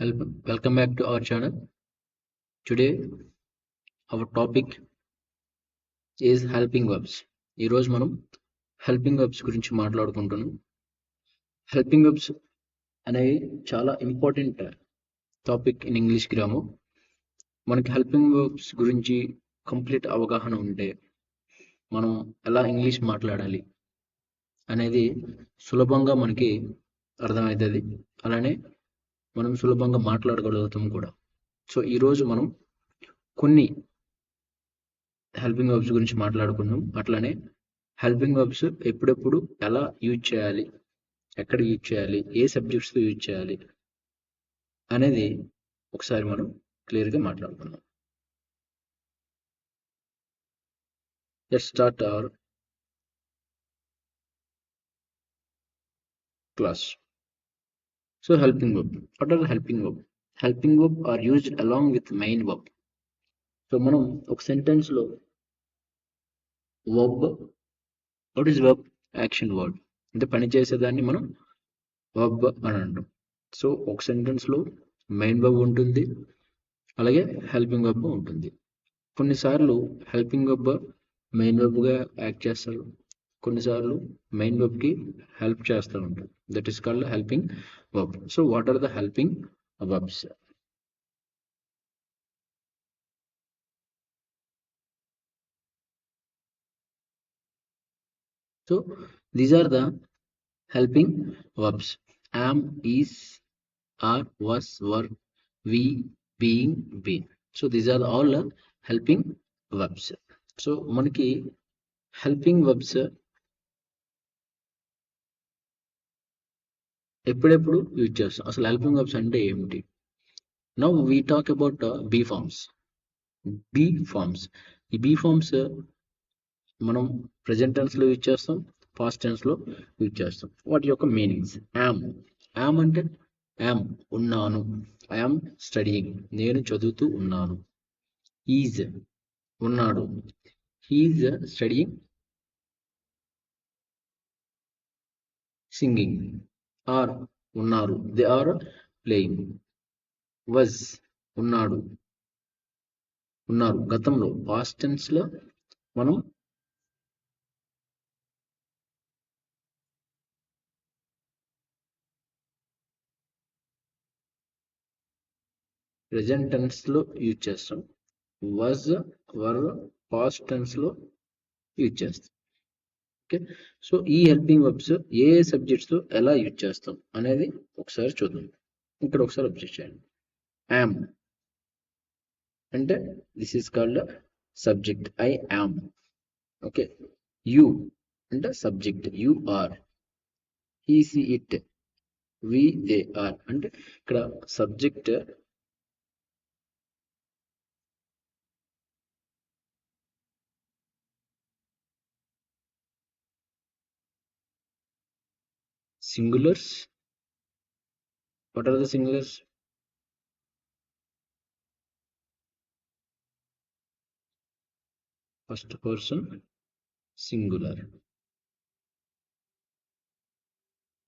Welcome back to our channel. Today, our topic is helping verbs. ఈరోజు మనం helping verbs గురించి మాట్లాడుకుంటున్నాం helping verbs అనేవి చాలా important topic in English grammar మనకి హెల్పింగ్ వెబ్స్ గురించి కంప్లీట్ అవగాహన ఉంటే మనం ఎలా ఇంగ్లీష్ మాట్లాడాలి అనేది సులభంగా మనకి అర్థమవుతుంది అలానే మనం సులభంగా మాట్లాడగలుగుతాం కూడా. సో ఈరోజు మనం కొన్ని హెల్పింగ్ వెబ్స్ గురించి మాట్లాడుకుందాం. అట్లానే హెల్పింగ్ వెబ్స్ ఎప్పుడెప్పుడు ఎలా యూజ్ చేయాలి ఎక్కడ యూజ్ చేయాలి ఏ సబ్జెక్ట్స్తో యూజ్ చేయాలి అనేది ఒకసారి మనం క్లియర్గా మాట్లాడుకుందాం. Let start our class so helping verb what are helping verb helping verb are used along with main verb so మనం ఒక సెంటెన్స్లో verb what is verb action word అంటే పని చేసేదాన్ని మనం వెబ్ అని అంటాం. సో ఒక సెంటెన్స్లో మెయిన్ వెబ్ ఉంటుంది. అలాగే హెల్పింగ్ వెబ్ ఉంటుంది. కొన్నిసార్లు helping verb main verb act చేస్తారు. కొన్నిసార్లు మెయిన్ వెబ్ కి హెల్ప్ చేస్తూ ఉంటారు that is called helping web so what are the helping webs So these are the helping verbs. Am, is, are, was, were, we, being, been. So these are all uh, helping verbs. So మనకి helping verbs ఎప్పుడెప్పుడు use చేస్తాం? అసలు helping verbs అంటే ఏమిటి? Now we talk about be forms be forms ఈ be forms uh, మనం present టెన్స్లో use చేస్తాం పాస్ట్ టెన్స్లో యూజ్ చేస్తాం. వాటి యొక్క మీనింగ్స్ యామ్ యామ్ అంటే యామ్ ఉన్నాను. ఐఎమ్ స్టడీయింగ్ నేను చదువుతూ ఉన్నాను. ఈజ్ ఉన్నాడు. హీజ్ స్టడీయింగ్ సింగింగ్ ఆర్ ఉన్నారు. They are playing. వజ్ ఉన్నాడు. ఉన్నారు. గతంలో పాస్ట్ టెన్స్లో మనం ప్రెజెంట్ టెన్స్లో యూజ్ చేస్తాం. వాజ్ వర్ పాస్ట్ టెన్స్లో యూజ్ చేస్తాం. ఓకే సో ఈ హెల్పింగ్ వర్బ్స్ ఏ సబ్జెక్ట్స్తో ఎలా యూజ్ చేస్తాం అనేది ఒకసారి చూద్దాం. ఇక్కడ ఒకసారి అబ్జెక్ట్ చేయండి. యామ్ అంటే this is called subject I am okay you అంటే subject you are he she it we they are అంటే ఇక్కడ subject singulars? What are the singulars? First person singular.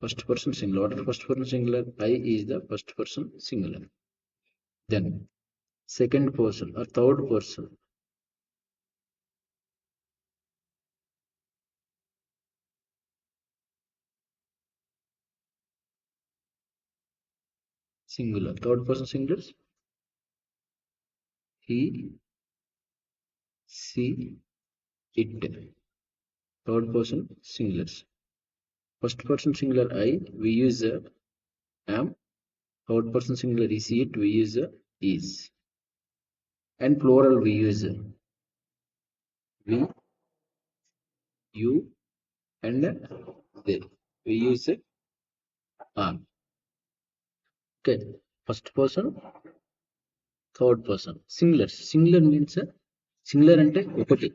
First person singular. What are first person singular? I is the first person singular. Then second person or third person singular. Third person singulars. He she it. Third person singulars. First person singular i we use uh, am. Third person singular is it we use uh, is. And plural we use uh, we you and they. We use uh, are good. First person. Third person singular singular means singular అంటే ఒకటి.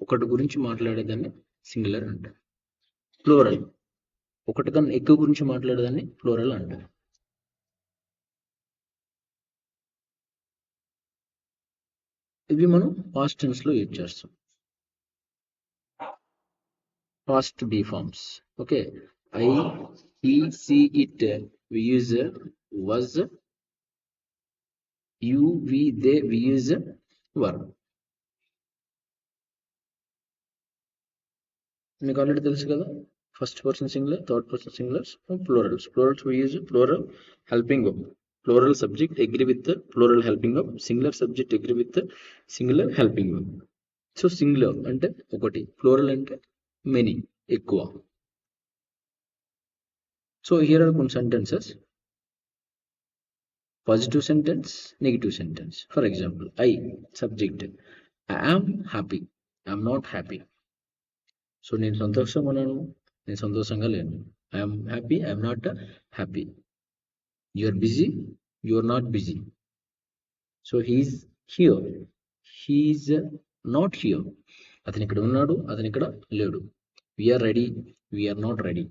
ఒకటి గురించి మాట్లాడేదాన్ని singular అంటారు. Floral ఒకటి కన్నా ఎక్కువ గురించి మాట్లాడేదాన్ని ఫ్లోరల్ అంటారు. ఇవి మనం పాస్ట్ టెన్స్లో యూజ్ చేస్తాం. Past be forms okay I he she it we use was, you we they we use were మీకు ఆల్రెడీ తెలుసు కదా first person singular third person singulars plurals plurals we use plural helping verb plural subject agree with plural helping verb singular subject agree with singular helping verb so singular అంటే ఒకటి plural అంటే many ఎక్కువ. So here are కొన్ని sentences positive sentence negative sentence for example I subject I am happy I'm not happy so నేను సంతోషంగా ఉన్నాను. నేను సంతోషంగా లేను. I'm happy I'm not happy you are busy you are not busy so he's here he's not here అతను ఇక్కడ ఉన్నాడు. అతను ఇక్కడ లేడు. We're ready we're not ready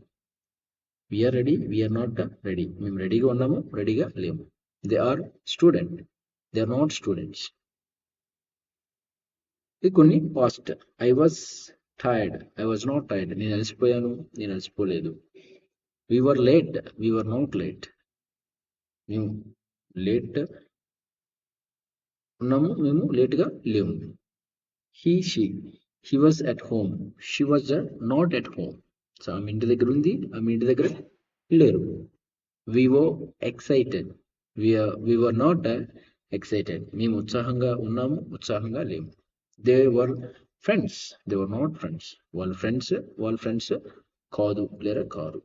we're ready we're not ready మేము రెడీగా ఉన్నాము. రెడీగా లేము. They are student they are not students ఇది కొన్ని past I was tired I was not tired నేను అలసిపోయాను. నేను అలసిపోలేదు. We were late we were not late మేము లేట్ ఉన్నాము. మేము లేట్గా లేము. He she he was at home she was not at home so ఆమె ఇంటి దగ్గర ఉంది. ఆమె ఇంటి దగ్గర లేరు. We were excited we were not excited మేము ఉత్సాహంగా ఉన్నాము ఉత్సాహంగా లేము. They were friends they were not friends వాళ్ళ ఫ్రెండ్స్ వాళ్ళ ఫ్రెండ్స్ కాదు లేరా car.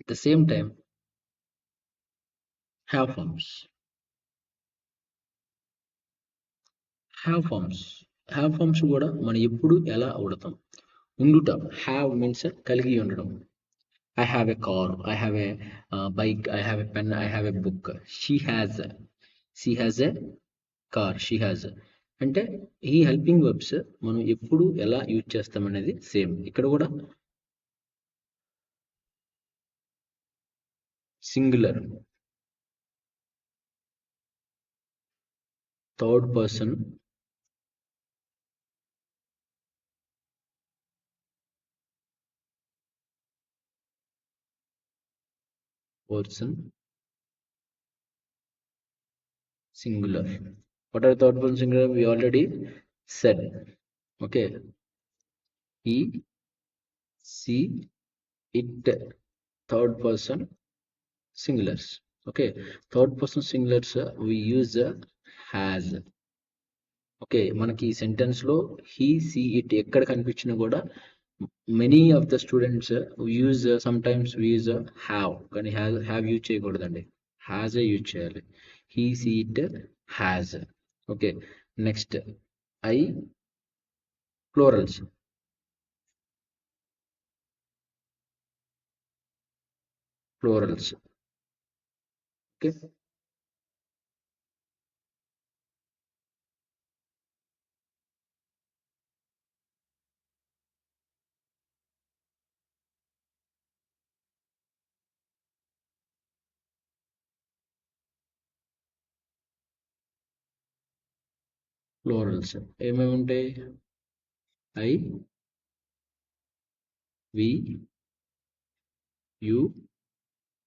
At the same time have forms have forms have forms కూడా మనం ఎప్పుడు ఎలా వాడతాం? ఉండుట. హ్యావ్ మీన్స్ కలిగి ఉండడం. I have a car I have a bike I have a pen I have a book she has she has a car she has అంటే ఈ హెల్పింగ్ వర్బ్స్ మనం ఎప్పుడు ఎలా యూజ్ చేస్తాం అనేది సేమ్. ఇక్కడ కూడా singular third person person singular what are third person singular we already said okay he she it third person singulars okay third person singulars uh, we use uh, has okay మనకి ఈ సెంటెన్స్లో he she it ఎక్కడ కనిపించినా కూడా many of the students use sometimes use have కానీ have have use చేయకూడదండి has ఏ use చేయాలి he she it has okay next I plurals plurals okay plurals ఏమేమి ఉంటాయి I we you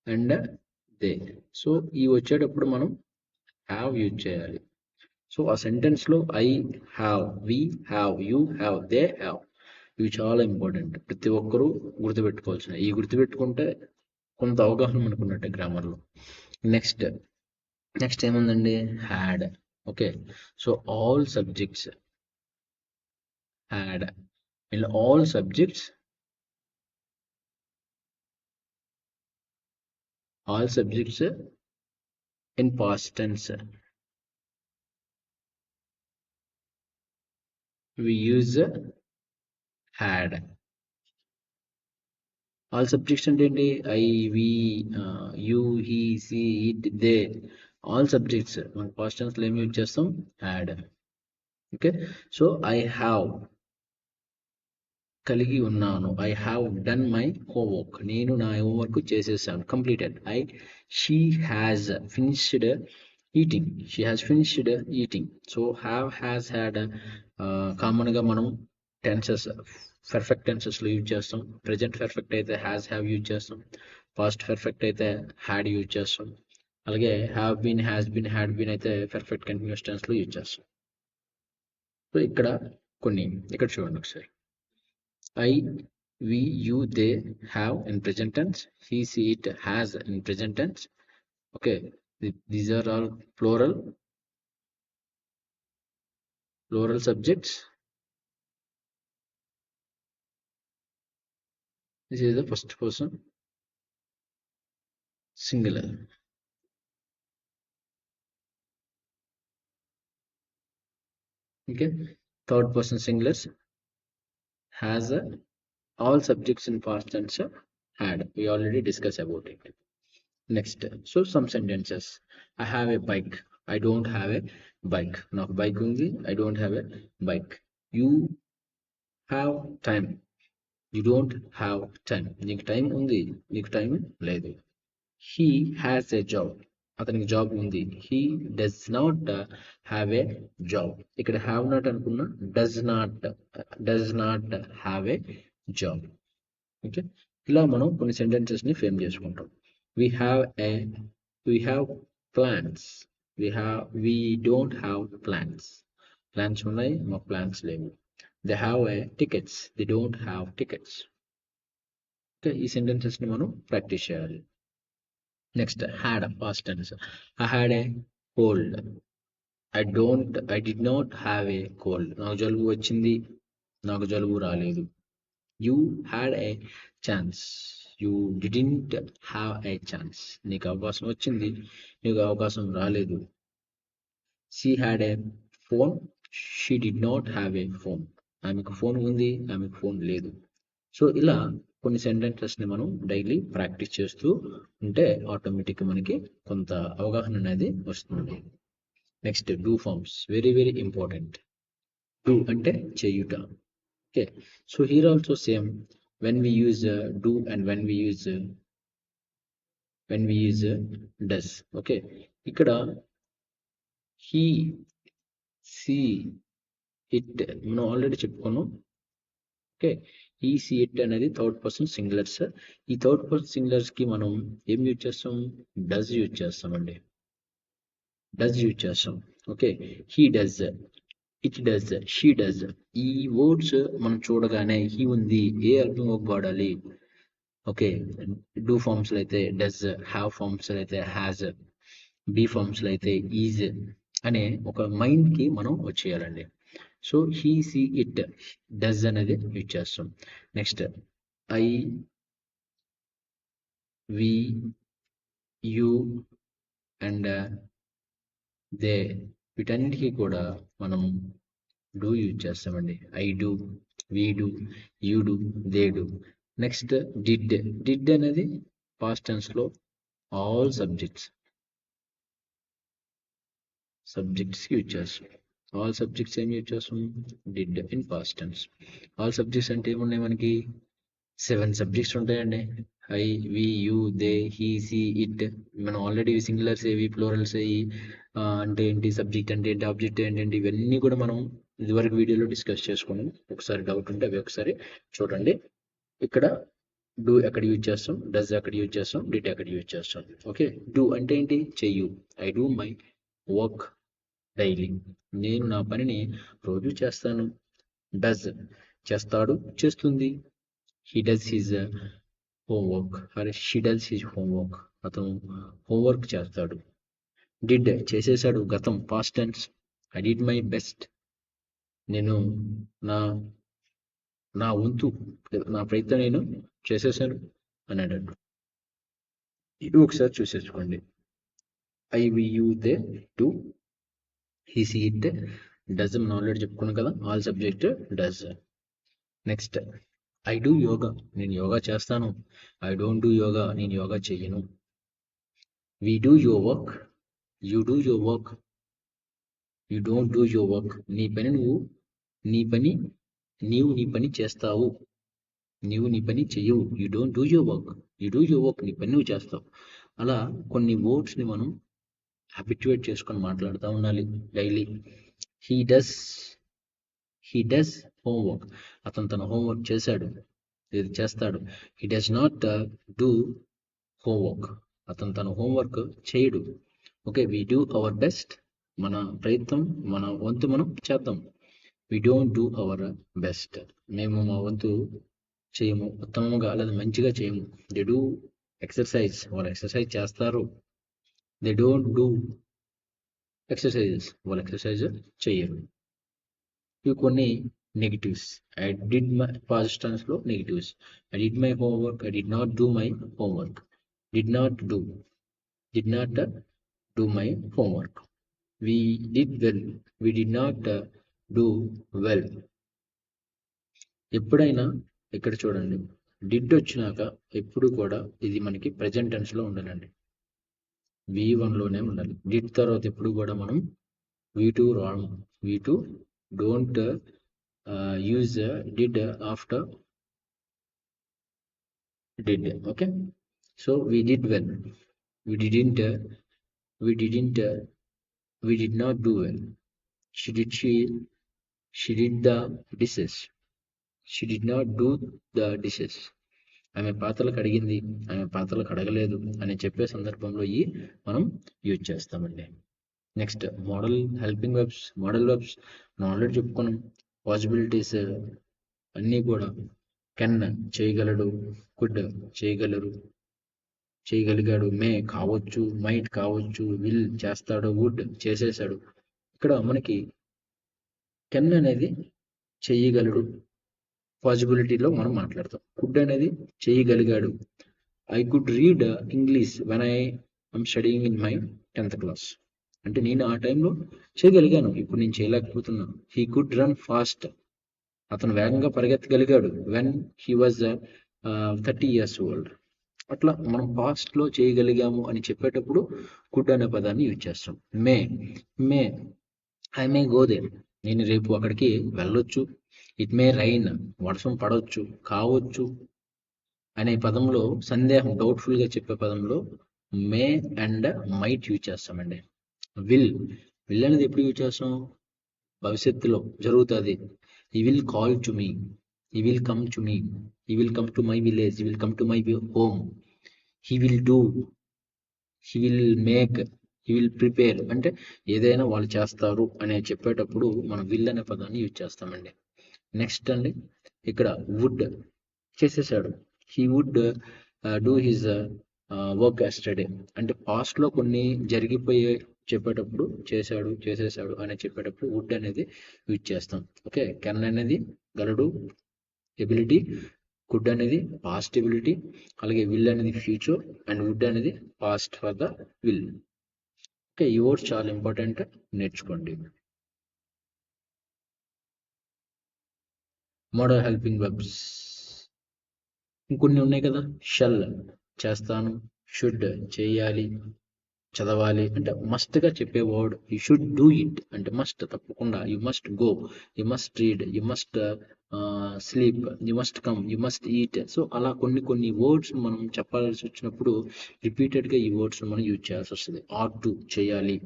and they. So ఈ వచ్చేటప్పుడు మనం హ్యావ్ యూజ్ చేయాలి. సో ఆ సెంటెన్స్లో I have we have you have they have ఇవి చాలా ఇంపార్టెంట్. ప్రతి ఒక్కరూ గుర్తుపెట్టుకోవాల్సిన ఈ గుర్తుపెట్టుకుంటే కొంత అవగాహన మనకున్నట్టే గ్రామర్లో నెక్స్ట్ నెక్స్ట్ ఏముందండి? Had okay so all subjects had in all subjects all subjects in past tense we use had all subjects అంటే ఏంటి I we you he she it they All subjects మనం పాస్ట్ టెన్స్లో ఏమి use చేస్తాం had okay so I have కలిగి ఉన్నాను. I have done my homework నేను నా హోంవర్క్ చేసేసాను. Completed I she has finished eating she has finished eating so have has had కామన్గా మనం టెన్సెస్ పర్ఫెక్ట్ టెన్సెస్లో యూజ్ చేస్తాం. ప్రజెంట్ పర్ఫెక్ట్ అయితే హ్యాస్ హ్యావ్ యూజ్ చేస్తాం. పాస్ట్ పర్ఫెక్ట్ అయితే హ్యాడ్ యూజ్ చేస్తాం. అలాగే have been has been had been అయితే పర్ఫెక్ట్ కంటిన్యూస్ టెన్స్లో యూజ్ చేస్తాం సో ఇక్కడ కొన్ని ఇక్కడ చూడండి ఒకసారి I we you they have in present tense he she it has in present tense okay these are all plural plural subjects. This is the first person. Singular. Okay, third person singulars has a, all subjects in past tense had. We already discussed about it. Next, so some sentences. I have a bike. I don't have a bike. నాకు bike ఉంది I don't have a bike you have time you don't have time నీకు time ఉంది నీకు time లేదు he has a job అతనికి job ఉంది. He does not have a job ఇక్కడ have not అనుకున్న does not does not have a job okay ఇలా మనం కొన్ని సెంటెన్సెస్ని ఫ్రేమ్ చేసుకుంటాం. We have a we have plans we have we don't have plans. Plans ఉన్నాయి మాకు plans లేవు. They have a tickets. They don't have tickets. Okay? ఈ sentences ని మనం ప్రాక్టీస్ చేయాలి. Next had past tense I had a cold I don't I did not have a cold నాకు జలుబు వచ్చింది. నాకు జలుబు రాలేదు. You had a chance you didn't have a chance నీకు అవకాశం వచ్చింది. నీకు అవకాశం రాలేదు. She had a phone she did not have a phone ఆమెకు ఫోన్ ఉంది. ఆమెకు ఫోన్ లేదు. సో ఇలా కొన్ని సెంటెన్సెస్ని మనం డైలీ ప్రాక్టీస్ చేస్తూ ఉంటే ఆటోమేటిక్గా మనకి కొంత అవగాహన అనేది వస్తుంది. Next do forms very very important do అంటే చేయుట. Okay so here also same uh, do and when we use uh, when we use uh, does. Okay. ఇక్కడ he see it మనం ఆల్రెడీ చెప్పుకున్నాం. ఓకే ఈ సిఎట్ అనేది థర్డ్ పర్సన్ సింగులర్స్ ఈ third person సింగులర్స్కి మనం ఏం యూజ్ చేస్తాం? డజ్ యూజ్ చేస్తామండి డజ్ యూజ్ చేస్తాం. Okay he does it does she does ఈ వర్డ్స్ మనం చూడగానే హీ ఉంది ఏ అర్థం వాడాలి ఓకే డూ ఫార్మ్స్లో అయితే డజ్ హ్యావ్ ఫార్మ్స్లో అయితే హ్యాజ్ బీ ఫార్మ్స్లో అయితే ఈజ్ అనే ఒక మైండ్కి మనం వచ్చేయాలండి. So he she it does అనేది యూజ్ చేస్తాం next I we you and they వీటన్నిటికీ కూడా మనం డూ యూజ్ చేస్తామండి. I do we do you do they do next did did అనేది పాస్ట్ టెన్స్లో ఆల్ సబ్జెక్ట్స్ సబ్జెక్ట్స్ యూజ్ చేస్తాం ఆల్ సబ్జెక్ట్స్ ఏం యూజ్ చేస్తాం? Did in past tense all subjects అంటే ఏమున్నాయి మనకి? సెవెన్ సబ్జెక్ట్స్ ఉంటాయండి. I we you they he she it మనం ఆల్రెడీ సింగులర్స్ ఏవి ప్లోరల్స్ ఏవి అంటే ఏంటి సబ్జెక్ట్ అంటే ఏంటి ఆబ్జెక్ట్ ఏంటంటే ఇవన్నీ కూడా మనం ఇదివరకు వీడియోలో డిస్కస్ చేసుకున్నాం. ఒకసారి డౌట్ ఉంటే అవి ఒకసారి చూడండి. ఇక్కడ డూ ఎక్కడ యూజ్ చేస్తాం? డస్ ఎక్కడ యూజ్ చేస్తాం? డిట్ ఎక్కడ యూజ్ చేస్తాం? ఓకే డూ అంటే ఏంటి? చెయ్యు I do my work daily నేను నా పనిని రోజు చేస్తాను. డజ్ చేస్తాడు చేస్తుంది. He does his homework. అరే షీ డస్ హిజ్ హోంవర్క్. అతను హోంవర్క్ చేస్తాడు. డిడ్ చేసేసాడు గతం past tense. I did my best. నేను నా నా వంతు నా ప్రయత్నం నేను చేసేసాను అని అన్నాడు. ఇది ఒకసారి చూసేసుకోండి. I we you they to he she it does మనం ఆల్రెడీ చెప్పుకున్నాం కదా all subject does next I do yoga నేను యోగా చేస్తాను. ఐ డోంట్ డూ యోగా నేను యోగా చెయ్యను we do your work you do your work you don't do your work నీ పని నువ్వు నీ పని నీవు నీ పని చేస్తావు. నీవు నీ పని చెయ్యవు you don't do your work you do your work నీ పని నువ్వు చేస్తావు. అలా కొన్ని వర్డ్స్ని మనం హ్యాబిట్యుయేట్ చేసుకొని మాట్లాడుతూ ఉండాలి daily he does he does homework అతను తన హోంవర్క్ చేశాడు ఇది చేస్తాడు. He does not do homework అతను తన హోంవర్క్ చేయడు. Okay we do our best మన ప్రయత్నం మన వంతు మనం చేద్దాం. We don't do our best మేము మా వంతు చేయము ఉత్తమంగా లేదా మంచిగా చేయము. డి డూ ఎక్సర్సైజ్ వాళ్ళు ఎక్సర్సైజ్ చేస్తారు. దే డోంట్ డూ ఎక్సర్సైజెస్ వాళ్ళు ఎక్సర్సైజ్ చేయరు ఇవి కొన్ని negatives I did my పాజిటివ్లో negatives I did my homework I did not do my homework did not do did not do my homework we did well we did not do well ఎప్పుడైనా ఇక్కడ చూడండి. Did వచ్చినాక ఎప్పుడు కూడా ఇది మనకి present టెన్స్లో ఉండాలండి. వి వన్లోనే ఉండాలి. డిడ్ తర్వాత ఎప్పుడు కూడా మనం we to wrong we to don't use did after did okay so we did well we didn't we didn't we did not do well she did she she did the dishes she did not do the dishes ఆమె పాత్రలు కడిగింది ఆమె పాత్రలు కడగలేదు అని చెప్పే సందర్భంలో ఈ మనం use చేస్తామండి. Next modal helping verbs modal verbs మనం ఆల్రెడీ చెప్పుకున్నాం పాసిబిలిటీస్ అన్నీ కూడా కెన్ చేయగలడు కుడ్ చేయగలరు చేయగలిగాడు మే కావచ్చు మైట్ కావచ్చు విల్ చేస్తాడు వుడ్ చేసేసాడు. ఇక్కడ మనకి కెన్ అనేది చేయగలడు. పాజిబిలిటీలో మనం మాట్లాడతాం. కుడ్ అనేది చేయగలిగాడు. I could read English when I I'm studying in my tenth class అంటే నేను ఆ టైంలో చేయగలిగాను. ఇప్పుడు నేను చేయలేకపోతున్నాను హీ కుడ్ రన్ ఫాస్ట్ అతను వేగంగా పరిగెత్తగలిగాడు when he was thirty years old అట్లా మనం పాస్ట్లో చేయగలిగాము అని చెప్పేటప్పుడు కుడ్ అనే పదాన్ని యూజ్ చేస్తాం. May may I may go there నేను రేపు అక్కడికి వెళ్ళొచ్చు. ఇట్ మే రైన్ వర్షం పడవచ్చు కావచ్చు అనే పదంలో సందేహం డౌట్ఫుల్గా చెప్పే పదంలో మే అండ్ మైట్ యూజ్ చేస్తామండి. విల్ విల్ అనేది ఎప్పుడు యూజ్ చేస్తాం? భవిష్యత్తులో జరుగుతుంది. ఈ will call to me he will come to me he will come to my village he will come to my home he will do he will make he will prepare అంటే ఏదైనా వాళ్ళు చేస్తారు అనే చెప్పేటప్పుడు మనం విల్ అనే పదాన్ని use చేస్తామండి. నెక్స్ట్ అండి. ఇక్కడ వుడ్ చేసేసాడు. He would do his work yesterday అంటే పాస్ట్లో కొన్ని జరిగిపోయే చెప్పేటప్పుడు చేశాడు చేసేసాడు అని చెప్పేటప్పుడు వుడ్ అనేది యూజ్ చేస్తాం. ఓకే కెన్ అనేది గలడు ఎబిలిటీ కుడ్ అనేది పాస్ట్ ఎబిలిటీ అలాగే విల్ అనేది ఫ్యూచర్ అండ్ వుడ్ అనేది past for the will okay ఈ వర్డ్స్ చాలా ఇంపార్టెంట్ నేర్చుకోండి. Modal helping verbs. ఇంకొన్ని ఉన్నాయి కదా? షెల్ చేస్తాను షుడ్ చేయాలి చదవాలి అంటే మస్ట్గా చెప్పే word. You should do it అంటే మస్ట్ తప్పకుండా. You must go you must read you must sleep you must come you must eat so అలా కొన్ని కొన్ని వర్డ్స్ మనం చెప్పాల్సి వచ్చినప్పుడు రిపీటెడ్గా ఈ వర్డ్స్ మనం యూజ్ చేయాల్సి వస్తుంది. ఆర్ టు చేయాలి.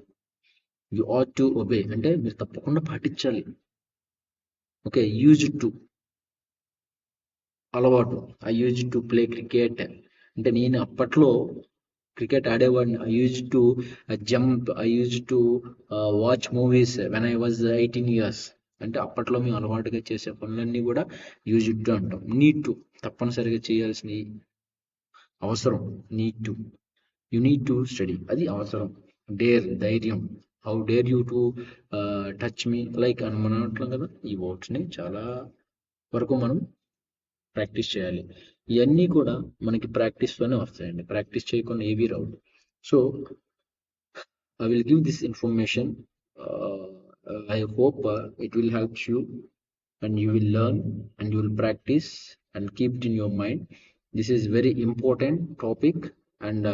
యు ఆర్ టు ఒబే అంటే మీరు తప్పకుండా పాటించాలి. ఓకే యూజ్ టు అలవాటు. I use to play cricket అంటే నేను అప్పట్లో క్రికెట్ ఆడేవాడిని. I use to jump I use to watch movies when I was eighteen years అంటే అప్పట్లో మేము అలవాటుగా చేసే పనులన్నీ కూడా యూజ్ టు అంటాం. నీడ్ టు తప్పనిసరిగా చేయాల్సిన అవసరం. Need to you need to study అది అవసరం. డేర్ ధైర్యం. How dare you to touch me like అని మనం అంటున్నాం కదా ఈ వర్డ్స్ని చాలా వరకు మనం ప్రాక్టీస్ చేయాలి. ఇవన్నీ కూడా మనకి ప్రాక్టీస్లోనే వస్తాయండి. ప్రాక్టీస్ చేయకుండా ఏవి రావు. So I will give this information I hope it will help you and you will learn and you will practice and keep it in your mind this is very important topic and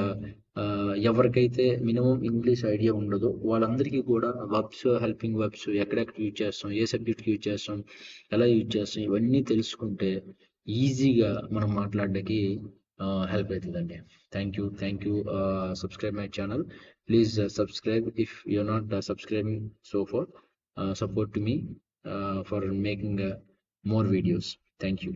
ఎవరికైతే minimum English idea ఉండదో వాళ్ళందరికీ కూడా verbs helping verbs ఎక్కడెక్కడ use చేస్తాం ఏ సబ్జెక్ట్కి use చేస్తాం ఎలా యూజ్ చేస్తాం ఇవన్నీ తెలుసుకుంటే ఈజీగా మనం మాట్లాడడానికి హెల్ప్ అవుతుందండి thank you thank you subscribe my channel please subscribe if you not subscribing so for support to me for making more videos thank you